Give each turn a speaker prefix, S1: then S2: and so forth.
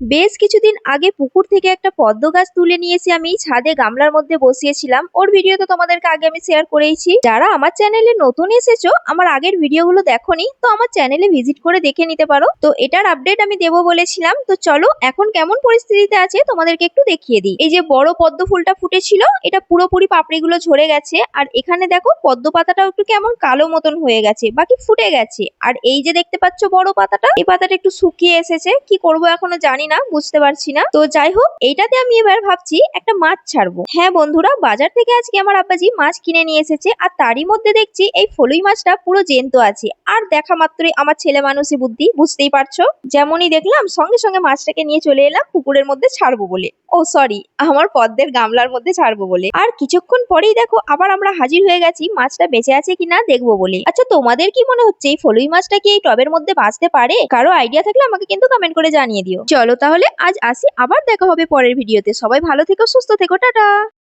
S1: বেশ কিছুদিন আগে পুকুর থেকে একটা পদ্ম গাছ তুলে নিয়ে এসে আমি, ছাদে গামলার মধ্যে বসিয়েছিলাম। ওর ভিডিও তো তোমাদেরকে আগে আমি শেয়ার করেইছি। যারা আমার চ্যানেলে নতুন এসেছ, আমার আগের ভিডিওগুলো দেখোনি, তো আমার চ্যানেলে ভিজিট করে দেখে নিতে পারো। তো এটার আপডেট আমি দেবো বলেছিলাম। তো চলো, এখন কেমন পরিস্থিতিতে আছে তোমাদেরকে একটু দেখিয়ে দিই। এই যে বড় পদ্ম ফুলটা ফুটেছিল, এটা পুরোপুরি পাপড়িগুলো ঝরে গেছে। আর এখানে দেখো, পদ্ম পাতাটাও একটু কেমন কালো মতন হয়ে গেছে, বাকি ফুটে গেছে। আর এই যে দেখতে পাচ্ছ বড় পাতাটা, এই পাতাটা একটু শুকিয়ে এসেছে। কি করব এখনও জানি না বুঝতে পারছি না। তো যাই হোক, এইটাতে আমি এবার ভাবছি একটা মাছ ছাড়বো। হ্যাঁ বন্ধুরা, বাজার থেকে আজকে আমার আব্বাজি মাছ কিনে নিয়ে এসেছে আর তারই মধ্যে দেখছি এই ফলুই মাছটা পুরো জেন্ত আছে। আর দেখা মাত্রই আমার ছেলে মানুষই বুদ্ধি, বুঝতেই পারছ? যেমনই দেখলাম, সঙ্গে সঙ্গে মাছটাকে নিয়ে চলে এলাম পুকুরের মধ্যে ছাড়বো বলে। ও সরি, আমার পদ্মের গামলার মধ্যে ছাড়বো বলে। আর কিছুক্ষণ পরেই দেখো, আবার আমরা হাজির হয়ে গেছি, মাছটা বেঁচে আছে কিনা দেখব বলে। আচ্ছা তোমাদের কি মনে হচ্ছে এই ফলুই মাছটা কি এই টবের মধ্যে বাঁচতে পারে? কারও আইডিয়া থাকলে আমাকে কিন্তু কমেন্ট করে জানিয়ে দিও। চলো তাহলে আজ আসি আবার দেখা হবে পরের ভিডিওতে। সবাই ভালো থেকো সুস্থ থেকো টাটা!